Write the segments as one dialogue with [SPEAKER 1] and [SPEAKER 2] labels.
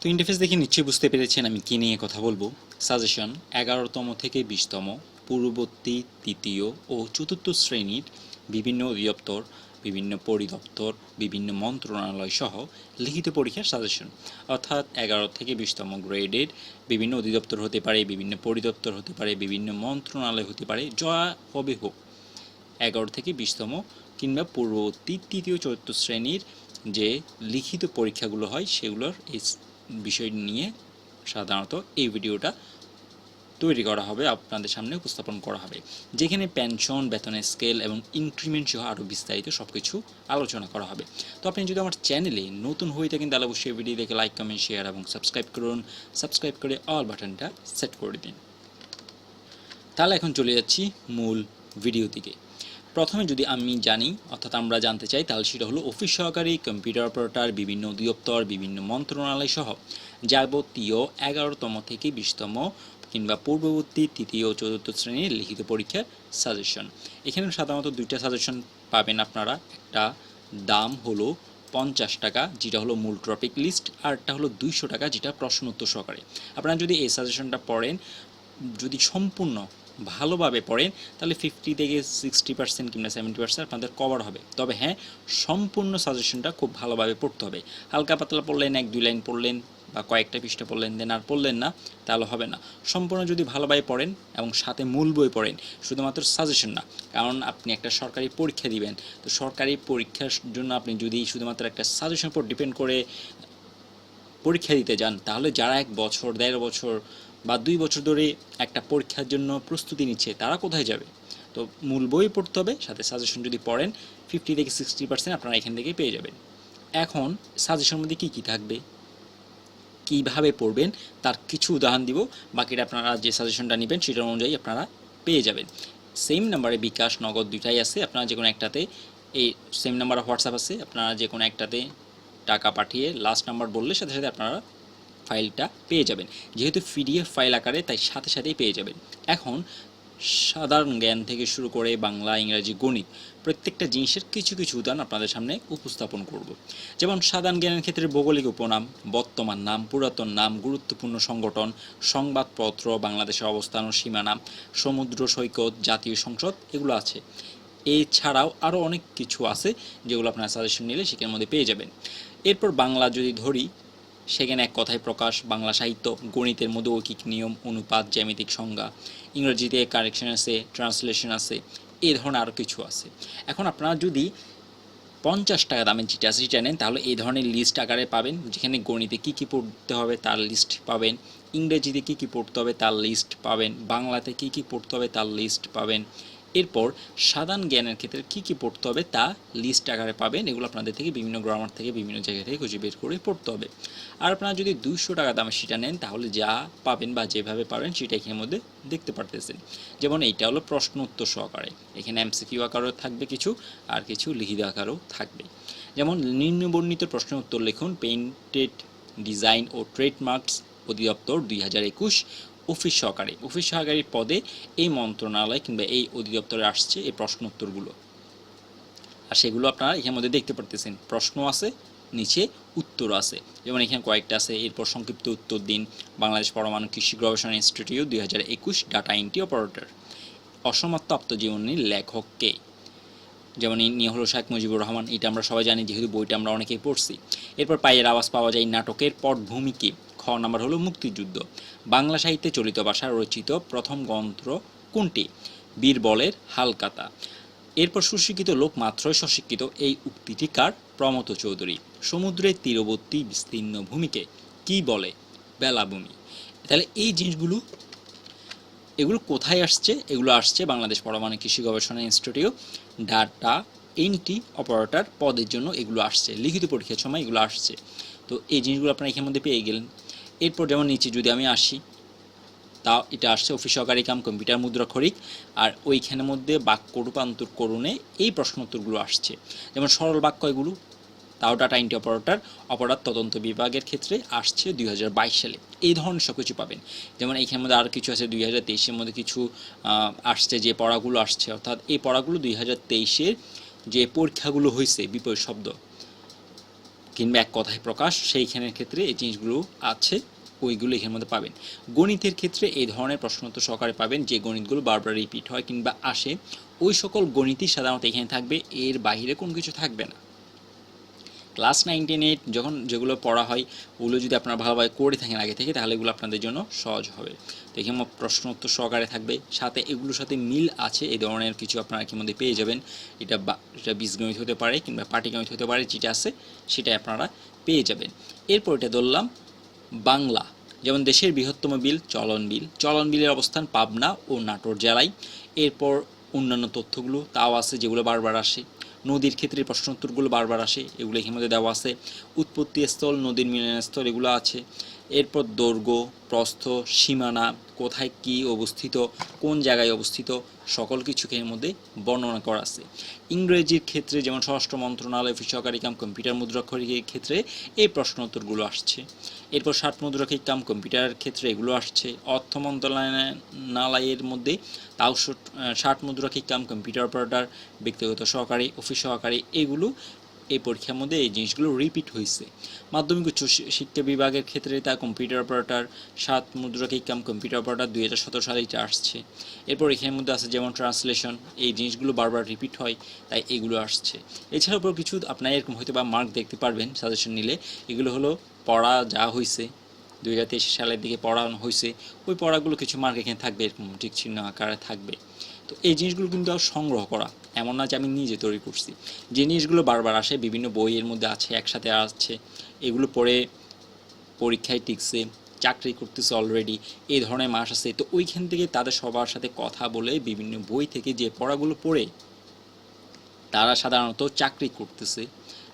[SPEAKER 1] তো ইন্টারফেস দেখে নিশ্চয়ই বুঝতে পেরেছেন আমি কী নিয়ে কথা বলব। সাজেশন এগারোতম থেকে বিশতম, পূর্ববর্তী, তৃতীয় ও চতুর্থ শ্রেণির বিভিন্ন অধিদপ্তর, বিভিন্ন পরিদপ্তর, বিভিন্ন মন্ত্রণালয় সহ লিখিত পরীক্ষার সাজেশন অর্থাৎ এগারো থেকে বিশতম গ্রেডের বিভিন্ন অধিদপ্তর হতে পারে, বিভিন্ন পরিদপ্তর হতে পারে, বিভিন্ন মন্ত্রণালয় হতে পারে, যা হবে হোক। এগারো থেকে বিশতম কিংবা পূর্ববর্তী, তৃতীয়, চতুর্থ শ্রেণির যে লিখিত পরীক্ষাগুলো হয়, সেগুলোর বিষয় নিয়ে সাধারণত এই ভিডিওটা তৈরি করা হবে, আপনাদের সামনে উপস্থাপন করা হবে। যেখানে পেনশন বেতনের স্কেল এবং ইনক্রিমেন্ট সহ আরও বিস্তারিত সব কিছু আলোচনা করা হবে। তো আপনি যদি আমার চ্যানেলে নতুন হয়ে থাকেন, তাহলে অবশ্যই ভিডিও দেখে লাইক কমেন্ট শেয়ার এবং সাবস্ক্রাইব করুন। সাবস্ক্রাইব করে অল বাটনটা সেট করে দিন। তাহলে এখন চলে যাচ্ছি মূল ভিডিও দিকে। প্রথমে যদি আমি জানি, অর্থাৎ আমরা জানতে চাই, তাহলে সেটা হলো অফিস সহকারী কম্পিউটার অপারেটর বিভিন্ন অধিদপ্তর, বিভিন্ন মন্ত্রণালয় সহ। যাবতীয় এগারোতম থেকে বিশতম কিংবা পূর্ববর্তী তৃতীয় চতুর্থ শ্রেণির লিখিত পরীক্ষার সাজেশন এখানে সাধারণত দুইটা সাজেশন পাবেন আপনারা। একটা দাম হলো পঞ্চাশ টাকা, যেটা হলো মূল টপিক লিস্ট আর একটা হলো দুইশো টাকা, যেটা প্রশ্ন উত্তর সহকারে। আপনারা যদি এই সাজেশনটা পড়েন, যদি সম্পূর্ণ ভালোভাবে পড়েন, তাহলে ফিফটি থেকে সিক্সটি পার্সেন্ট কিংবা সেভেন্টি পার্সেন্ট আপনাদের কভার হবে। তবে হ্যাঁ সম্পূর্ণ সাজেশনটা খুব ভালোভাবে পড়তে হবে। হালকা পাতলা পড়লেন, এক, দুই লাইন পড়লেন বা কয়েকটা পৃষ্ঠা পড়লেন দেন আর পড়লেন না, তাহলে হবে না। সম্পূর্ণ যদি ভালোভাবে পড়েন এবং সাথে মূল বই পড়েন, শুধুমাত্র সাজেশন না, কারণ আপনি একটা সরকারি পরীক্ষা দিবেন, তো সরকারি পরীক্ষার জন্য আপনি যদি শুধুমাত্র একটা সাজেশন উপর ডিপেন্ড করে পরীক্ষা দিতে যান, তাহলে যারা এক বছর, দেড় বছর বা দুই বছর ধরে একটা পরীক্ষার জন্য প্রস্তুতি নিচ্ছে, তারা কোথায় যাবে? তো মূল বই পড়তে হবে, সাথে সাজেশন যদি পড়েন ফিফটি থেকে সিক্সটি পার্সেন্ট আপনারা এখান থেকে পেয়ে যাবেন। এখন সাজেশনের মধ্যে কী কী থাকবে? কীভাবে পড়বেন? তার কিছু উদাহরণ দিব, বাকিটা আপনারা যে সাজেশনটা নেবেন সেটার অনুযায়ী আপনারা পেয়ে যাবেন। সেম নাম্বারে বিকাশ, নগদ দুইটাই আছে, আপনারা যে কোনো একটাতে, এই সেম নাম্বার হোয়াটসঅ্যাপ আছে, আপনারা যে কোনো একটাতে টাকা পাঠিয়ে লাস্ট নাম্বার বললে সাথে সাথে আপনারা ফাইলটা পেয়ে যাবেন। যেহেতু পিডিএফ ফাইল আকারে, তাই সাথে সাথেই পেয়ে যাবেন। এখন সাধারণ জ্ঞান থেকে শুরু করে বাংলা, ইংরাজি, গণিত প্রত্যেকটা জিনিসের কিছু কিছু উদাহরণ আপনাদের সামনে উপস্থাপন করব। যেমন সাধারণ জ্ঞানের ক্ষেত্রে ভৌগোলিক উপনাম, বর্তমান নাম, পুরাতন নাম, গুরুত্বপূর্ণ সংগঠন, সংবাদপত্র, বাংলাদেশের অবস্থান ও সীমানা, সমুদ্র, সৈকত, জাতীয় সংসদ, এগুলো আছে। এছাড়াও আরও অনেক কিছু আছে যেগুলো আপনার সাজেশন নিলে সেখানের মধ্যে পেয়ে যাবেন। এরপর বাংলা যদি ধরি সেখানে এক কথায় প্রকাশ, বাংলা সাহিত্য, গণিতের মধ্যে ঐকিক নিয়ম, অনুপাত, জ্যামিতিক সংজ্ঞা, ইংরেজিতে কারেকশন আছে ট্রান্সলেশন আছে এই ধরনের আরও কিছু আছে। এখন আপনারা যদি পঞ্চাশ টাকা দামের যেটা আছে সেটা নেন, তাহলে এই ধরনের লিস্ট আকারে পাবেন, যেখানে গণিতে কী কী পড়তে হবে তার লিস্ট পাবেন, ইংরেজিতে কী কী পড়তে হবে তার লিস্ট পাবেন, বাংলাতে কী কী পড়তে হবে তার লিস্ট পাবেন এরপর সাধারণ জ্ঞানের ক্ষেত্রে কী কী পড়তে হবে তা লিস্ট আকারে পাবেন। এগুলো আপনাদের থেকে বিভিন্ন গ্রামার থেকে, বিভিন্ন জায়গা থেকে খুঁজে বের করে পড়তে হবে। আর আপনারা যদি দুইশো টাকা দামের সেটা নেন, তাহলে যা পাবেন বা যেভাবে পাবেন সেটা এখানের মধ্যে দেখতে পারতেছেন। যেমন এইটা হলো প্রশ্ন উত্তর সহকারে। এখানে এমসিকিউ আকারও থাকবে কিছু, আর কিছু লিখিত আকারও থাকবে। যেমন নিম্নবর্ণিত প্রশ্ন উত্তর লিখুন পেইন্টেড ডিজাইন ও ট্রেডমার্কস অধিদপ্তর দুই হাজার একুশ অফিস সহকারী। অফিস সহকারী পদে এই মন্ত্রণালয় কিংবা এই অধিদপ্তরে আসছে এই প্রশ্ন উত্তরগুলো। আর সেগুলো আপনারা এখানের মধ্যে দেখতে পারতেছেন। প্রশ্ন আছে, নিচে উত্তর আছে। যেমন এখানে কয়েকটা আছে, এরপর সংক্ষিপ্ত উত্তর দিন। বাংলাদেশ পরমাণু কৃষি গবেষণা ইনস্টিটিউট দুই হাজার একুশ ডাটা এন্ট্রি অপারেটর অসমাপ্ত আত্মজীবনীর লেখক কে? যেমন নিয়ে হলো শেখ মুজিবুর রহমান, এটা আমরা সবাই জানি, যেহেতু বইটা আমরা অনেকেই পড়ছি। এরপর পায়ের আওয়াজ পাওয়া যায় নাটকের পটভূমি কি? খ নাম্বার হলো মুক্তিযুদ্ধ। বাংলা সাহিত্যে চলিত ভাষায় রচিত প্রথম গ্রন্থ কোনটি? বীরবলের হালকাতা। এরপর সুশিক্ষিত লোক মাত্রই সশিক্ষিত এই উক্তিটি কার? প্রমথ চৌধুরী। সমুদ্রের তীরবর্তী বিস্তীর্ণ ভূমিকে কি বলে? বেলাভূমি। তাহলে এই জিনিসগুলো, এগুলো কোথায় আসছে? এগুলো আসছে বাংলাদেশ পরমাণু কৃষি গবেষণা ইনস্টিটিউট, ডাটা এনটি অপারেটর পদের জন্য এগুলো আসছে। লিখিত পরীক্ষার সময় এগুলো আসছে। তো এই জিনিসগুলো আপনারা এখানের মধ্যে পেয়ে গেলেন। এরপর যেমন নিচে যদি আমি আসি তা এটা আসছে অফিস সহকারী কাম কম্পিউটার মুদ্রা খরিক আর ওইখানের মধ্যে বাক্য রূপান্তর করণে এই প্রশ্ন উত্তরগুলো আসছে। যেমন সরল বাক্য এগুলো তাও ডাটা এন্ট্রি অপারেটর অপরাধ তদন্ত বিভাগের ক্ষেত্রে আসছে দুই হাজার বাইশ সালে। এই ধরনের সব কিছু পাবেন। যেমন এইখানের মধ্যে আরও কিছু আছে দুই হাজার তেইশের মধ্যে কিছু আসছে যে পড়াগুলো আসছে। অর্থাৎ এই পড়াগুলো দুই হাজার যে পরীক্ষাগুলো হয়েছে বিপরীত শব্দ কিংবা এক কথায় প্রকাশ, সেইখানের ক্ষেত্রে এই জিনিসগুলো আছে, ওইগুলো এখানের মধ্যে পাবেন। গণিতের ক্ষেত্রে এই ধরনের প্রশ্ন তো সহকারে পাবেন যে গণিতগুলো বারবার রিপিট হয় কিংবা আসে। ওই সকল গণিতই সাধারণত এখানে থাকবে, এর বাহিরে কোনো কিছু থাকবে না। ক্লাস নাইন টেন এইট যখন যেগুলো পড়া হয়, ওগুলো যদি আপনারা ভালোভাবে করে থাকেন আগে থেকে, তাহলে এগুলো আপনাদের জন্য সহজ হবে। তো এখানে প্রশ্ন উত্তর সহকারে থাকবে। সাথে এগুলোর সাথে মিল আছে, এই ধরনের কিছু আপনারা মধ্যে পেয়ে যাবেন। এটা বা, এটা বীজগণিত হতে পারে কিংবা পাটিগণিত হতে পারে, যেটা আছে সেটাই আপনারা পেয়ে যাবেন। এরপর এটা ধরলাম, বাংলা। যেমন দেশের বৃহত্তম বিল, চলন বিল। চলন বিলের অবস্থান পাবনা ও নাটোর জেলায়। এরপর অন্যান্য তথ্যগুলো, তাও আছে যেগুলো বারবার আসে। নদীর ক্ষেত্রে প্রশ্ন উত্তরগুলো বারবার আসে, এগুলো এখানে মধ্যে দেওয়া আছে। উৎপত্তি স্থল নদীর মিলনস্থল, এগুলো আছে। এরপর দৈর্ঘ্য, প্রস্থ, সীমানা কোথায় কি অবস্থিত, কোন জায়গায় অবস্থিত, সকল কিছুকে এর মধ্যে বর্ণনা করা আছে। ইংরেজির ক্ষেত্রে যেমন স্বরাষ্ট্র মন্ত্রণালয় অফিস সহকারী কাম কম্পিউটার মুদ্রাক্ষরিকের ক্ষেত্রে এই প্রশ্ন উত্তরগুলো আসছে। এরপর ষাট মুদ্রাক্ষরিক কাম কম্পিউটারের ক্ষেত্রে এগুলো আসছে। অর্থ মন্ত্রণালয়ের মধ্যে তাও ষাট মুদ্রাক্ষরিক কাম কম্পিউটার অপারেটর, ব্যক্তিগত সহকারী, অফিস সহকারী, এগুলো এই পরীক্ষার মধ্যে এই জিনিসগুলো রিপিট হয়েছে। মাধ্যমিক উচ্চ শিক্ষা বিভাগের ক্ষেত্রে তা কম্পিউটার অপারেটর সাত মুদ্রাকিক কাম কম্পিউটার অপারেটর দুই হাজার সতেরো সালে এটা আসছে। এরপর এখানের মধ্যে আছে যেমন ট্রান্সলেশন এই জিনিসগুলো বারবার রিপিট হয়, তাই এগুলো আসছে। এছাড়াও কিছু আপনারা এরকম হয়তো বা মার্ক দেখতে পারবেন সাজেশন নিলে। এগুলো হলো পড়া যা হয়েছে দুই হাজার তেইশ সালের দিকে পড়ানো হয়েছে ওই পড়াগুলো কিছু মার্ক এখানে থাকবে, এরকম ঠিক চিহ্ন আকারে থাকবে। তো এই জিনিসগুলো কিন্তু সংগ্রহ করা এমন না যে আমি নিজে তৈরি করছি। জিনিসগুলো বারবার আসে, বিভিন্ন বইয়ের মধ্যে আছে, একসাথে আসছে, এগুলো পড়ে পরীক্ষায় টিকছে, চাকরি করতেছে অলরেডি এই ধরনের মাস আছে তো ওইখান থেকে তাদের সবার সাথে কথা বলে বিভিন্ন বই থেকে যে পড়াগুলো পড়ে, তারা সাধারণত চাকরি করতেছে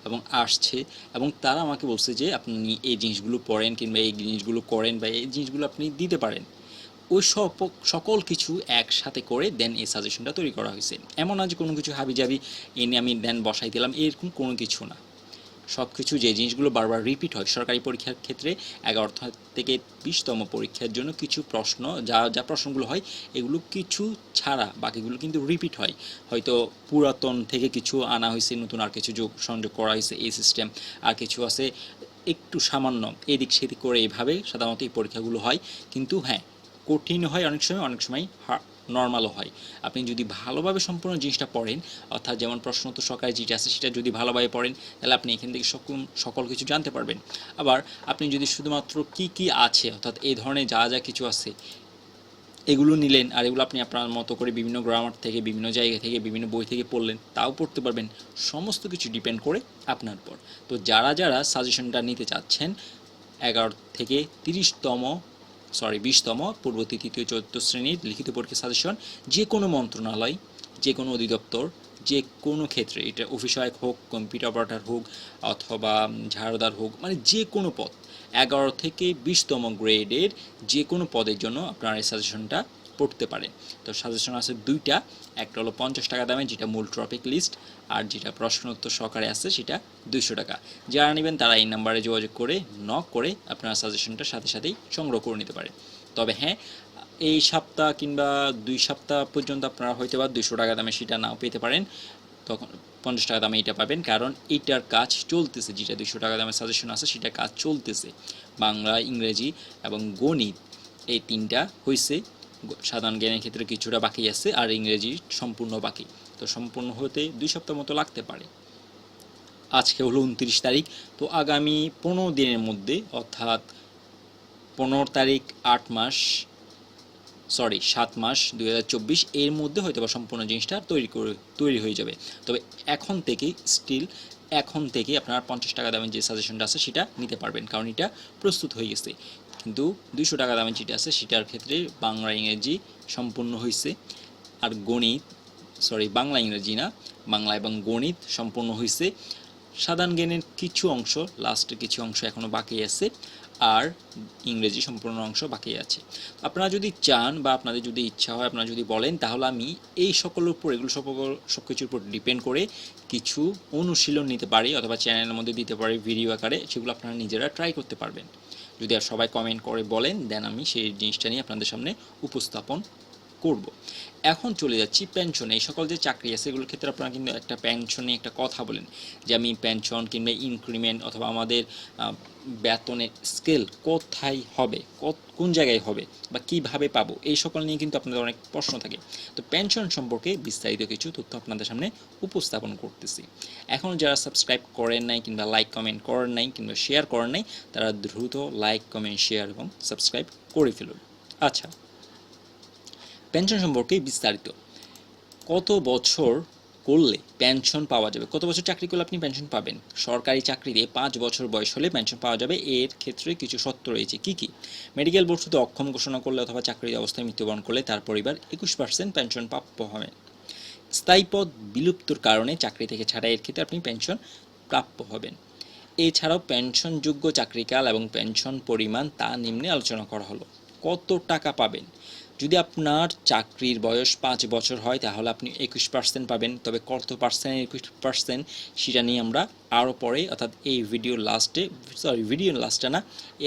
[SPEAKER 1] এবং আসছে এবং তারা আমাকে বলছে যে, আপনি এই জিনিসগুলো পড়েন কিংবা এই জিনিসগুলো করেন বা এই জিনিসগুলো আপনি দিতে পারেন। ওই সব সকল কিছু একসাথে করে দেন এই সাজেশনটা তৈরি করা হয়েছে। এমন আজ কোনো কিছু হাবি যাবি এনে আমি দেন বসাই দিলাম, এরকম কোনো কিছু না। সব কিছু যে জিনিসগুলো বারবার রিপিট হয়, সরকারি পরীক্ষার ক্ষেত্রে এগারো থেকে বিশতম পরীক্ষার জন্য কিছু প্রশ্ন, যা যা প্রশ্নগুলো হয়, এগুলো কিছু ছাড়া বাকিগুলো কিন্তু রিপিট হয়। হয়তো পুরাতন থেকে কিছু আনা হয়েছে, নতুন আর কিছু যোগ, সংযোগ করা হয়েছে এই সিস্টেম আর কিছু আছে একটু সামান্য, এদিক সেদিক করে এইভাবে সাধারণত এই পরীক্ষাগুলো হয়। কিন্তু হ্যাঁ কঠিন হয় অনেক সময় অনেক সময় নর্মালও হয়। আপনি যদি ভালোভাবে সম্পূর্ণ জিনিসটা পড়েন, অর্থাৎ যেমন প্রশ্ন তো সকালে যেটা আছে সেটা যদি ভালোভাবে পড়েন, তাহলে আপনি এখান থেকে সকল সকল কিছু জানতে পারবেন। আবার আপনি যদি শুধুমাত্র কি কি আছে, অর্থাৎ এই ধরনের যা যা কিছু আছে, এগুলো নিলেন আর এগুলো আপনি আপনার মতো করে বিভিন্ন গ্রামার থেকে, বিভিন্ন জায়গা থেকে, বিভিন্ন বই থেকে পড়লেন, তাও পড়তে পারবেন। সমস্ত কিছু ডিপেন্ড করে আপনার উপর। তো যারা যারা সাজেশনটা নিতে চাচ্ছেন, এগারো থেকে তিরিশতম সরি বিশতম পূর্ববর্তী তৃতীয় চতুর্থ শ্রেণির লিখিত পরীক্ষা সাজেশন যে কোনো মন্ত্রণালয় যে কোনো অধিদপ্তর যে কোনো ক্ষেত্রে, এটা অফিস সহায়ক হোক কম্পিউটার অপারেটার হোক, অথবা ঝাড়দার হোক মানে যে কোনো পদ, এগারো থেকে বিশতম গ্রেডের যে কোনো পদের জন্য আপনার এই সাজেশনটা পড়তে পারেন তো সাজেশন আছে দুইটা, একটা হলো পঞ্চাশ টাকা দামে, যেটা মূল টপিক লিস্ট আর যেটা প্রশ্নোত্তর সহকারে আছে, সেটা দুইশো টাকা। যারা নেবেন তারা এই নাম্বারে যোগাযোগ করে নক করে আপনারা সাজেশনটা সাথে সাথেই সংগ্রহ করে নিতে পারেন তবে হ্যাঁ এই সপ্তাহ কিংবা দুই সপ্তাহ পর্যন্ত আপনারা হয়তো বা দুশো টাকা দামে সেটা নাও পেতে পারেন। তখন পঞ্চাশ টাকা দামে এটা পাবেন, কারণ এটার কাজ চলতেছে, যেটা দুশো টাকা দামের সাজেশন আছে, সেটা কাজ চলতেছে। বাংলা, ইংরেজি এবং গণিত এই তিনটা হয়েছে সাধারণ জ্ঞানের ক্ষেত্রে কিছুটা বাকি আছে আর ইংরেজি সম্পূর্ণ বাকি। তো সম্পূর্ণ হতে দুই সপ্তাহ মতো লাগতে পারে। আজকে হলো উনত্রিশ তারিখ, তো আগামী পনেরো দিনের মধ্যে, অর্থাৎ পনেরো তারিখ আট মাস সরি সাত মাস দুই হাজার চব্বিশ, এর মধ্যে হয়তো বা সম্পূর্ণ জিনিসটা তৈরি করে, তৈরি হয়ে যাবে। তবে এখন থেকে স্টিল এখন থেকে আপনার পঞ্চাশ টাকা দামের যে সাজেশনটা আছে, সেটা নিতে পারবেন, কারণ এটা প্রস্তুত হয়ে গেছে। কিন্তু দুইশো টাকা দামের যেটা আছে। সেটার ক্ষেত্রে বাংলা ইংরেজি সম্পূর্ণ হয়েছে আর গণিত সরি বাংলা ইংরেজি না, বাংলা এবং গণিত সম্পূর্ণ হয়েছে সাধারণ জ্ঞানের কিছু অংশ লাস্টের কিছু অংশ এখনও বাকি আছে। আর ইংরেজি সম্পূর্ণ অংশ বাকি আছে। আপনারা যদি চান বা আপনাদের যদি ইচ্ছা হয়, আপনারা যদি বলেন, তাহলে আমি এই সকলের উপর, এগুলো সব সব কিছুর উপর ডিপেন্ড করে কিছু অনুশীলন নিতে পারি, অথবা চ্যানেলের মধ্যে দিতে পারি ভিডিও আকারে, সেগুলো আপনারা নিজেরা ট্রাই করতে পারবেন। যদি আর সবাই কমেন্ট করে বলেন দেন আমি সেই জিনিসটা নিয়ে আপনাদের সামনে উপস্থাপন করব। এখন চলে যাচ্ছি পেনশন এই সকল যে চাকরি আছে, এগুলোর ক্ষেত্রে আপনারা কিন্তু একটা পেনশনে একটা কথা বলেন যে আমি পেনশন কিংবা ইনক্রিমেন্ট অথবা আমাদের বেতনের স্কেল কোথায় হবে কোন জায়গায় হবে বা কীভাবে পাবো, এই সকল নিয়ে কিন্তু আপনাদের অনেক প্রশ্ন থাকে। তো পেনশন সম্পর্কে বিস্তারিত কিছু তথ্য আপনাদের সামনে উপস্থাপন করতেছি। এখন যারা সাবস্ক্রাইব করেন নাই কিংবা লাইক কমেন্ট করেন নাই কিংবা শেয়ার করেন নাই, তারা দ্রুত লাইক কমেন্ট শেয়ার এবং সাবস্ক্রাইব করে ফেলুন। আচ্ছা পেনশন সম্পর্কে বিস্তারিত। কত বছর করলে পেনশন পাওয়া যাবে? কত বছর চাকরি করলে আপনি পেনশন পাবেন? সরকারি চাকরিতে পাঁচ বছর বয়স হলে পেনশন পাওয়া যাবে। এর ক্ষেত্রে কিছু শর্ত রয়েছে। কি কি? মেডিকেল বোর্ড শুধু অক্ষম ঘোষণা করলে অথবা চাকরির অবস্থায় মৃত্যুবরণ করলে তার পরিবার একুশ পার্সেন্ট পেনশন প্রাপ্য হবে। স্থায়ী পদ বিলুপ্তর কারণে চাকরি থেকে ছাড়া এর ক্ষেত্রে আপনি পেনশন প্রাপ্য হবেন। এছাড়াও পেনশনযোগ্য চাকরিকাল এবং পেনশন পরিমাণ তা নিম্নে আলোচনা করা হলো। কত টাকা পাবেন? যদি আপনার চাকরির বয়স পাঁচ বছর হয়, তাহলে আপনি একুশ পার্সেন্ট পাবেন। তবে কত পার্সেন্ট একুশ পার্সেন্ট সেটা নিয়ে আমরা আরও পরে, অর্থাৎ এই ভিডিওর লাস্টে সরি ভিডিওর লাস্টে না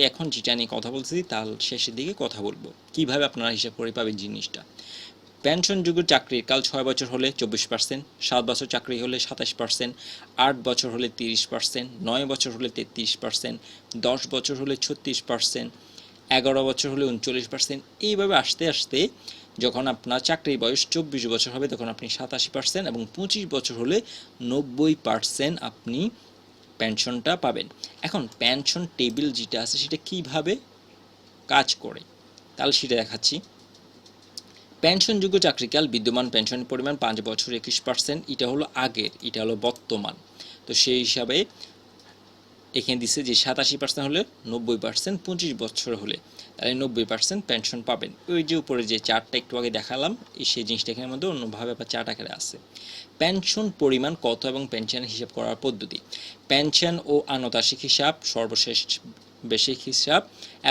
[SPEAKER 1] এখন যেটা নিয়ে কথা বলছি তার শেষের দিকে কথা বলব। কীভাবে আপনারা হিসাব করে পাবেন জিনিসটা? পেনশন পেনশনযোগ্য চাকরির কাল ছয় বছর হলে চব্বিশ পার্সেন্ট সাত বছর চাকরি হলে সাতাশ পার্সেন্ট আট বছর হলে তিরিশ পার্সেন্ট নয় বছর হলে তেত্রিশ পার্সেন্ট দশ বছর হলে ছত্রিশ পার্সেন্ট এগারো বছর হলে উনচল্লিশ পার্সেন্ট এইভাবে আসতে আসতে যখন আপনার চাকরির বয়স চব্বিশ বছর হবে, তখন আপনি সাতাশি পার্সেন্ট এবং পঁচিশ বছর হলে নব্বই পার্সেন্ট আপনি পেনশনটা পাবেন। এখন পেনশন টেবিল যেটা আছে, সেটা কীভাবে কাজ করে? তাহলে সেটা দেখাচ্ছি। পেনশনযোগ্য চাকরিকাল বিদ্যমান পেনশনের পরিমাণ পাঁচ বছর একুশ পার্সেন্ট এটা হলো আগের, এটা হলো বর্তমান। তো সেই হিসাবে এখানে দিছে যে সাতাশি পার্সেন্ট হলে নব্বই পার্সেন্ট পঁচিশ বছর হলে তাহলে নব্বই পার্সেন্ট পেনশন পাবেন। ওই যে উপরে যে চারটা একটু আগে দেখালাম সেই জিনিসটা এখানের মধ্যে অন্যভাবে বা চার্ট আকারে আছে। পেনশন পরিমাণ কত এবং পেনশনের হিসাব করার পদ্ধতি? পেনশন ও আনতাসিক হিসাব, সর্বশেষ বেসিক হিসাব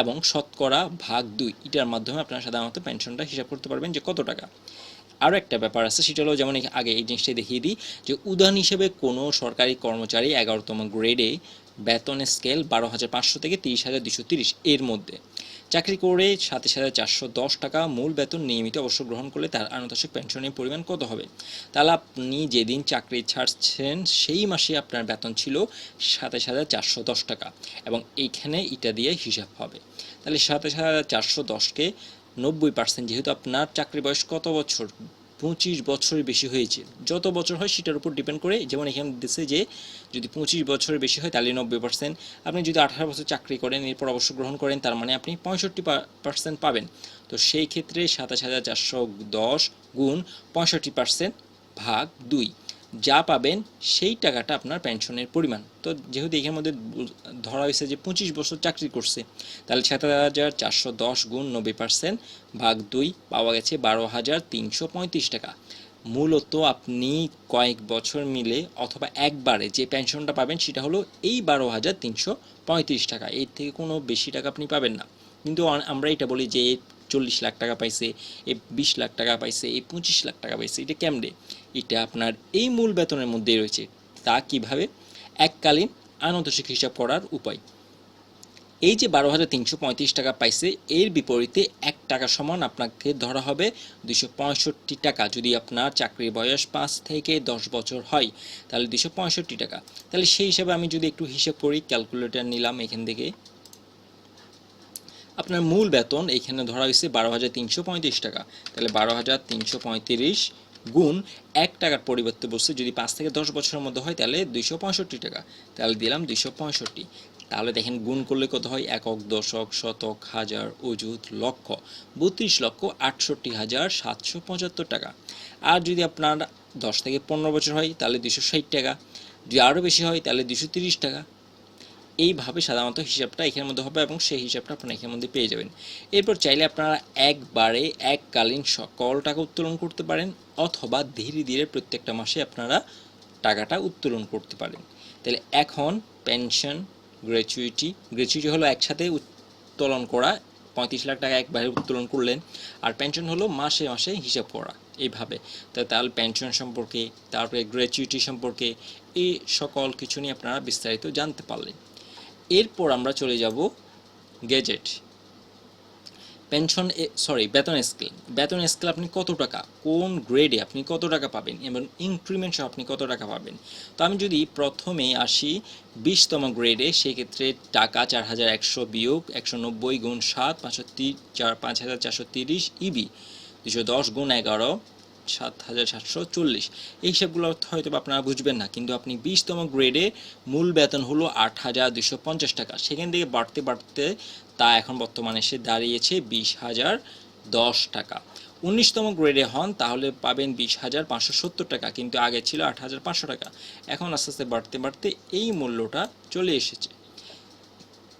[SPEAKER 1] এবং শতকরা ভাগ দুই, এটার মাধ্যমে আপনারা সাধারণত পেনশনটা হিসাব করতে পারবেন যে কত টাকা। আরও একটা ব্যাপার আছে, সেটা হলো যেমন আগে এই জিনিসটাই দেখিয়ে দিই যে উদাহরণ হিসেবে কোনো সরকারি কর্মচারী এগারোতম গ্রেডে বেতনের স্কেল বারো হাজার পাঁচশো থেকে তিরিশ হাজার দুশো তিরিশ এর মধ্যে। চাকরি করে সাতাশ হাজার চারশো দশ টাকা মূল বেতন নিয়মিত অবশ্য গ্রহণ করলে তার আনুতাসিক পেনশনের পরিমাণ কত হবে? তাহলে আপনি যেদিন চাকরি ছাড়ছেন, সেই মাসে আপনার বেতন ছিল সাতাশ হাজার চারশো দশ টাকা এবং এইখানে এটা দিয়ে হিসাব হবে। তাহলে সাতাশ হাজার চারশো দশকে নব্বই পার্সেন্ট যেহেতু আপনার চাকরি বয়স কত বছর? পঁচিশ বছরের বেশি হয়েছে। যত বছর হয় সেটার উপর ডিপেন্ড করে, যেমন এখানে দেশে যে, যদি পঁচিশ বছরের বেশি হয় তাহলে নব্বই পার্সেন্ট আপনি যদি আঠারো বছর চাকরি করেন, এরপর অবশ্য গ্রহণ করেন, তার মানে আপনি পঁয়ষট্টি পার্সেন্ট পাবেন। তো সেই ক্ষেত্রে সাতাশ হাজার চারশো দশ গুণ পঁয়ষট্টি পার্সেন্ট ভাগ দুই। যা পাবেন, সেই টাকাটা আপনার পেনশনের পরিমাণ। তো যেহেতু এখানের মধ্যে ধরা হয়েছে যে পঁচিশ বছর চাকরি করছে, তাহলে সাত হাজার চারশো দশ গুণ নব্বই পার্সেন্ট ভাগ দুই পাওয়া গেছে বারো হাজার তিনশো পঁয়ত্রিশ টাকা। মূলত আপনি কয়েক বছর মিলে অথবা একবারে যে পেনশনটা পাবেন, সেটা হলো এই বারো হাজার তিনশো পঁয়ত্রিশ টাকা। এর থেকে কোনো বেশি টাকা আপনি পাবেন না। কিন্তু আমরা এটা বলি যে চল্লিশ লাখ টাকা পাইছে এ বিশ লাখ টাকা পাইছে এ পঁচিশ লাখ টাকা পাইছে, এটা কেমনে? এটা আপনার এই মূল বেতনের মধ্যেই রয়েছে। তা কীভাবে? এককালীন আনন্দশিক হিসাব করার উপায়। এই যে বারো হাজার তিনশো পঁয়ত্রিশ টাকা পাইছে, এর বিপরীতে এক টাকা সমান আপনাকে ধরা হবে দুশো পঁয়ষট্টি টাকা। যদি আপনার চাকরির বয়স পাঁচ থেকে দশ বছর হয়, তাহলে দুশো পঁয়ষট্টি টাকা। তাহলে সেই হিসাবে আমি যদি একটু হিসাব করি ক্যালকুলেটর নিলাম এখান থেকে। আপনার মূল বেতন এখানে ধরা হয়েছে বারো হাজার তিনশো পঁয়ত্রিশ টাকা। তাহলে বারো হাজার তিনশো পঁয়ত্রিশ গুণ এক টাকার পরিবর্তে বসছে যদি পাঁচ থেকে দশ বছরের মধ্যে হয়, তাহলে দুইশো পঁয়ষট্টি টাকা। তাহলে দিলাম দুইশো পঁয়ষট্টি। তাহলে দেখেন গুণ করলে কত হয়? একক, দশক, শতক, হাজার, অযুত, লক্ষ। বত্রিশ লক্ষ আটষট্টি হাজার সাতশো পঁচাত্তর টাকা। আর যদি আপনার দশ থেকে পনেরো বছর হয়, তাহলে দুশো ষাট টাকা। যদি আরও বেশি হয়, তাহলে দুশো তিরিশ টাকা। এইভাবে সাধারণত হিসাবটা এখানের মধ্যে হবে এবং সেই হিসাবটা আপনারা এখানের মধ্যে পেয়ে যাবেন। এরপর চাইলে আপনারা একবারে এককালীন সকল টাকা উত্তোলন করতে পারেন অথবা ধীরে ধীরে প্রত্যেকটা মাসে আপনারা টাকাটা উত্তোলন করতে পারেন। তাহলে এখন পেনশন, গ্র্যাচুইটি গ্র্যাচুইটি হলো একসাথে উত্তোলন করা, পঁয়ত্রিশ লাখ টাকা একবারে উত্তোলন করলেন আর পেনশন হলো মাসে মাসে হিসাব করা এইভাবে। তাহলে পেনশন সম্পর্কে, তারপরে গ্র্যাচুইটি সম্পর্কে এই সকল কিছু নিয়ে আপনারা বিস্তারিত জানতে পারলেন। এরপর আমরা চলে যাব গ্যাজেট। পেনশন সরি বেতন স্কেল বেতন স্কেল আপনি কত টাকা? কোন গ্রেডে আপনি কত টাকা পাবেন? এবং ইনক্রিমেন্ট সহ আপনি কত টাকা পাবেন? তো আমি যদি প্রথমে আসি বিশতম গ্রেডে সেক্ষেত্রে টাকা চার হাজার একশো বিয়োগ একশো নব্বই গুণ সাত, পাঁচশো চার পাঁচ হাজার চারশো তিরিশ ইবি। দুশো দশ গুণ এগারো সাত হাজার সাতশো চল্লিশ। এই হিসাবগুলো হয়তো আপনারা বুঝবেন না, কিন্তু আপনি বিশতম গ্রেডে মূল বেতন হলো আট হাজার দুশো পঞ্চাশ টাকা। সেখান থেকে বাড়তে বাড়তে তা এখন বর্তমানে এসে দাঁড়িয়েছে বিশ হাজার দশ টাকা। উনিশতম গ্রেডে হন, তাহলে পাবেন বিশ হাজার পাঁচশো সত্তর টাকা, কিন্তু আগে ছিল আট হাজার পাঁচশো টাকা। এখন আস্তে আস্তে বাড়তে বাড়তে এই মূল্যটা চলে এসেছে।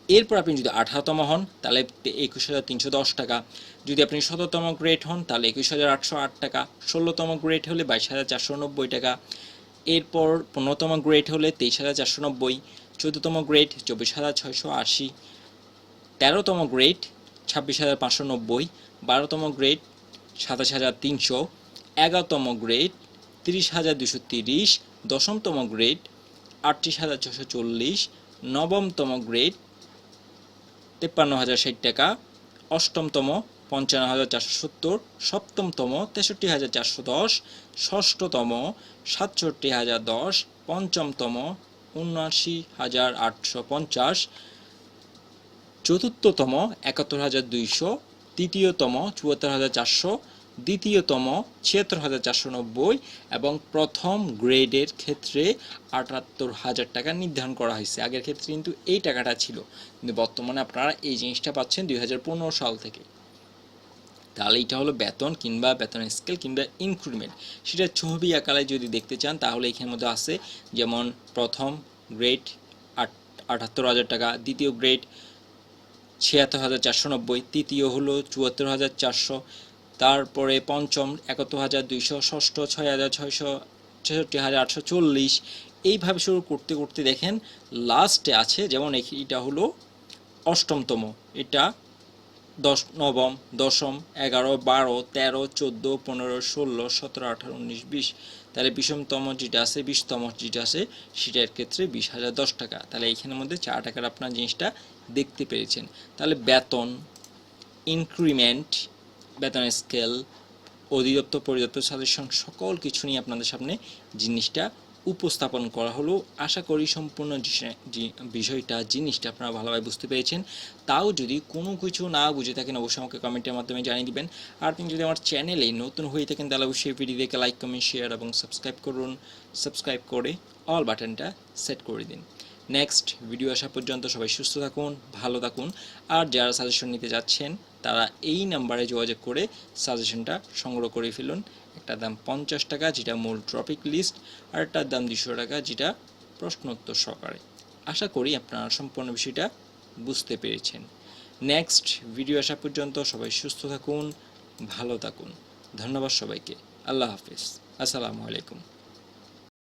[SPEAKER 1] এরপর আপনি যদি আঠারোতম হন, তাহলে একুশ হাজার তিনশো দশ টাকা। যদি আপনি শততম গ্রেড হন, তাহলে একুশ হাজার আটশো আট টাকা। ষোলোতম গ্রেড হলে বাইশ হাজার চারশো নব্বই টাকা। এরপর পনেরোতম গ্রেড হলে তেইশ হাজার চারশো নব্বই। চোদ্দতম গ্রেড চব্বিশ হাজার ছয়শো আশি। তেরোতম গ্রেড ছাব্বিশ হাজার পাঁচশো নব্বই। বারোতম গ্রেড সাতাশ হাজার তিনশো। এগারোতম গ্রেড তিরিশ হাজার দুশো তিরিশ। দশমতম গ্রেড আটত্রিশ হাজার ছশো চল্লিশ। নবমতম গ্রেড তেপ্পান্ন হাজার ষাট টাকা, অষ্টমতম পঞ্চান্ন হাজার চারশো সত্তর, সপ্তমতম তেষট্টি হাজার চারশো দশ, ষষ্ঠতম সাতষট্টি হাজার দশ, পঞ্চমতম উনআশি হাজার আটশো পঞ্চাশ, চতুর্থতম একাত্তর হাজার দুইশো, তৃতীয়তম চুয়াত্তর হাজার চারশো দ্বিতীয়তম ছিয়াত্তর হাজার চারশো নব্বই এবং প্রথম গ্রেডের ক্ষেত্রে আটাত্তর হাজার টাকা নির্ধারণ করা হয়েছে। আগের ক্ষেত্রে কিন্তু এই টাকাটা ছিল। কিন্তু বর্তমানে আপনারা এই জিনিসটা পাচ্ছেন দুই হাজার পনেরো সাল থেকে। তাহলে এটা হলো বেতন কিংবা বেতনের স্কেল কিংবা ইনক্রিমেন্ট সেটা ছবি আকারে যদি দেখতে চান, তাহলে এখানের মধ্যে আছে যেমন প্রথম গ্রেড আট, আটাত্তর হাজার টাকা, দ্বিতীয় গ্রেড ছিয়াত্তর হাজার চারশো নব্বই, তৃতীয় হলো চুয়াত্তর হাজার চারশো তারপরে পঞ্চম একাত্তর হাজার দুইশো, ষষ্ঠ ছয় হাজার ছয়শো, ছেষট্টি হাজার আটশো চল্লিশ। এইভাবে শুরু করতে করতে দেখেন লাস্টে আছে, যেমন এটা হলো অষ্টমতম। এটা দশ, নবম, দশম, এগারো, বারো, তেরো, চোদ্দ, পনেরো, ষোলো, সতেরো, আঠারো, উনিশ, বিশ। তাহলে বিষমতম যেটা আছে, বিশতম যেটা আছে, সেটার ক্ষেত্রে বিশ হাজার দশ টাকা। তাহলে এইখানের মধ্যে চার টাকার আপনার জিনিসটা দেখতে পেরেছেন। তাহলে বেতন ইনক্রিমেন্ট বেতন স্কেল অধিদপ্তর, পরিদপ্তর সাজেশন সকল কিছু নিয়ে আপনাদের সামনে জিনিসটা উপস্থাপন করা হলো। আশা করি সম্পূর্ণ বিষয়টা, জিনিসটা আপনারা ভালোভাবে বুঝতে পেরেছেন। তাও যদি কোনো কিছু না বুঝে থাকেন, অবশ্যই আমাকে কমেন্টের মাধ্যমে জানিয়ে দিবেন। আর আপনি যদি আমার চ্যানেলে নতুন হয়ে থাকেন, তাহলে অবশ্যই ভিডিওকে লাইক কমেন্ট শেয়ার এবং সাবস্ক্রাইব করুন। সাবস্ক্রাইব করে অল বাটনটা সেট করে দিন। নেক্সট ভিডিও আসা পর্যন্ত সবাই সুস্থ থাকুন, ভালো থাকুন। আর যারা সাজেশন নিতে যাচ্ছেন তারা এই নাম্বারে যোগাযোগ করে সাজেশনটা সংগ্রহ করে ফেলুন। একটা দাম পঞ্চাশ টাকা, যেটা মূল টপিক লিস্ট আর একটার দাম দুশো টাকা, যেটা প্রশ্নোত্তর সহকারে। আশা করি আপনারা সম্পূর্ণ বিষয়টা বুঝতে পেরেছেন। নেক্সট ভিডিও আসা পর্যন্ত সবাই সুস্থ থাকুন, ভালো থাকুন। ধন্যবাদ সবাইকে। আল্লাহ হাফিজ। আসসালামু আলাইকুম।